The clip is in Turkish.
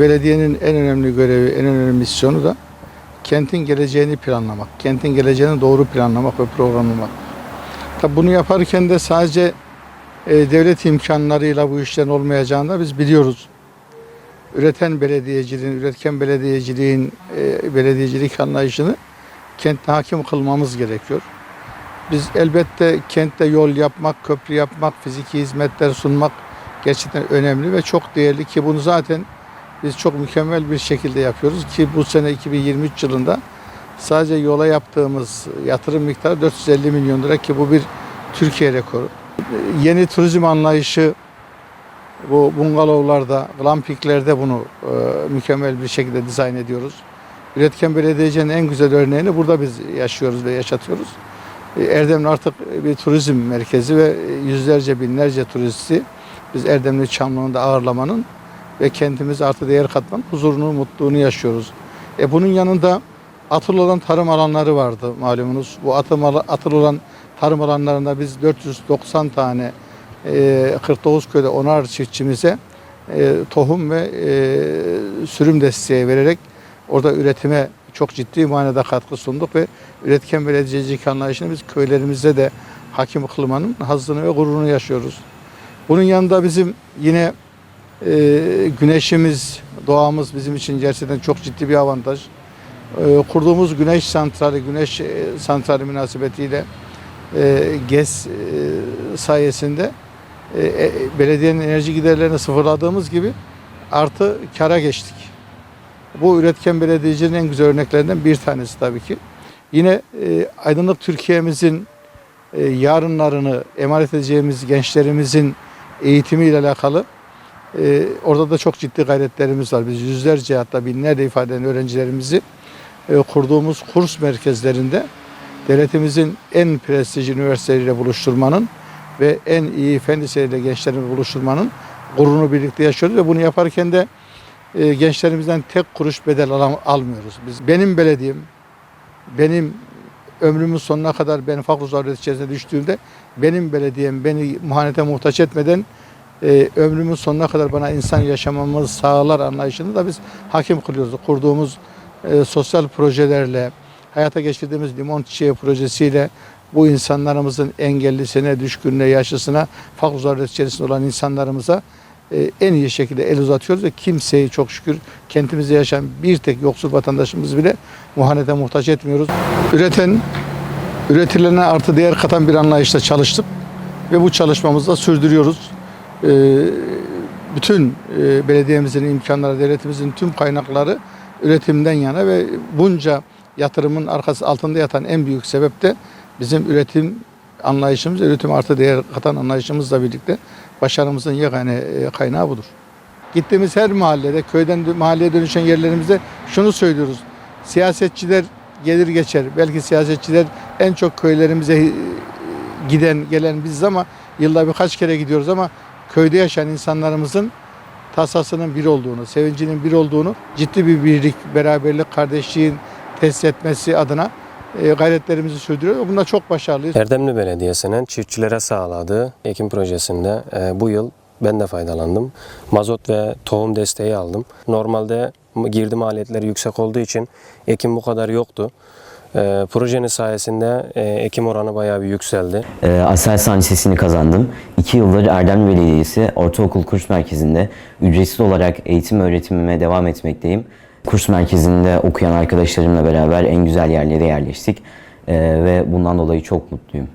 Belediyenin en önemli görevi, en önemli misyonu da kentin geleceğini planlamak, kentin geleceğini doğru planlamak ve programlamak. Tabi bunu yaparken de sadece e, devlet imkanlarıyla bu işlerin olmayacağını da biz biliyoruz. Üreten belediyeciliğin, üretken belediyeciliğin, e, belediyecilik anlayışını kentte hakim kılmamız gerekiyor. Biz elbette kentte yol yapmak, köprü yapmak, fiziki hizmetler sunmak gerçekten önemli ve çok değerli ki bunu zaten biz çok mükemmel bir şekilde yapıyoruz ki bu sene 2023 yılında sadece yola yaptığımız yatırım miktarı 450 milyon lira ki bu bir Türkiye rekoru. Yeni turizm anlayışı bu bungalovlarda, glampinglerde bunu e, mükemmel bir şekilde dizayn ediyoruz. Üretken Belediyeci'nin en güzel örneğini burada biz yaşıyoruz ve yaşatıyoruz. E, Erdemli artık bir turizm merkezi ve yüzlerce binlerce turisti biz Erdemli Çamlı'nda ağırlamanın ve kendimiz artı değer katmanın huzurunu, mutluluğunu yaşıyoruz. E bunun yanında atıl olan tarım alanları vardı malumunuz. Bu atıl, atıl olan tarım alanlarında biz 490 tane e, 49 köyde onar çiftçimize e, tohum ve e, sürüm desteği vererek orada üretime çok ciddi manada katkı sunduk ve üretken belediyecilik anlayışını biz köylerimizde de hakim kılmanın hazzını ve gururunu yaşıyoruz. Bunun yanında bizim yine ee, güneşimiz, doğamız bizim için gerçekten çok ciddi bir avantaj. Ee, kurduğumuz güneş santrali, güneş e, santrali münasebetiyle e, GES e, sayesinde e, e, belediyenin enerji giderlerini sıfırladığımız gibi artı kara geçtik. Bu üretken belediyecinin en güzel örneklerinden bir tanesi tabii ki. Yine e, aydınlık Türkiye'mizin e, yarınlarını emanet edeceğimiz gençlerimizin eğitimiyle alakalı ee, orada da çok ciddi gayretlerimiz var. Biz yüzlerce hatta binlerce ifade eden öğrencilerimizi e, kurduğumuz kurs merkezlerinde devletimizin en prestijli üniversiteleriyle buluşturmanın ve en iyi fen liseleriyle gençlerimizi buluşturmanın gururunu birlikte yaşıyoruz ve bunu yaparken de e, gençlerimizden tek kuruş bedel alam- almıyoruz. Biz benim belediyem, benim ömrümün sonuna kadar ben fakir zaruret içerisine düştüğümde benim belediyem beni muhanete muhtaç etmeden e, ömrümün sonuna kadar bana insan yaşamamızı sağlar anlayışını da biz hakim kılıyoruz. Kurduğumuz e, sosyal projelerle, hayata geçirdiğimiz limon çiçeği projesiyle bu insanlarımızın engellisine, düşkününe, yaşlısına, fakir zaruret içerisinde olan insanlarımıza e, en iyi şekilde el uzatıyoruz ve kimseyi çok şükür kentimizde yaşayan bir tek yoksul vatandaşımız bile muhanete muhtaç etmiyoruz. Üreten, üretilene artı değer katan bir anlayışla çalıştık ve bu çalışmamızı da sürdürüyoruz. Ee, bütün e, belediyemizin imkanları, devletimizin tüm kaynakları üretimden yana ve bunca yatırımın arkası altında yatan en büyük sebep de bizim üretim anlayışımız, üretim artı değer katan anlayışımızla birlikte başarımızın yegane e, kaynağı budur. Gittiğimiz her mahallede, köyden mahalleye dönüşen yerlerimizde şunu söylüyoruz. Siyasetçiler gelir geçer. Belki siyasetçiler en çok köylerimize e, giden, gelen biziz ama yılda birkaç kere gidiyoruz ama köyde yaşayan insanlarımızın tasasının bir olduğunu, sevincinin bir olduğunu ciddi bir birlik, beraberlik, kardeşliğin tesis etmesi adına e, gayretlerimizi sürdürüyoruz. Bunda çok başarılıyız. Erdemli Belediyesi'nin çiftçilere sağladığı ekim projesinde e, bu yıl ben de faydalandım. Mazot ve tohum desteği aldım. Normalde girdi maliyetleri yüksek olduğu için ekim bu kadar yoktu. E, projenin sayesinde e, ekim oranı bayağı bir yükseldi. Ee, Aselsan Lisesi'ni kazandım. İki yıldır Erdem Belediyesi Ortaokul Kurs Merkezi'nde ücretsiz olarak eğitim öğretimime devam etmekteyim. Kurs merkezinde okuyan arkadaşlarımla beraber en güzel yerlere yerleştik Ee, ve bundan dolayı çok mutluyum.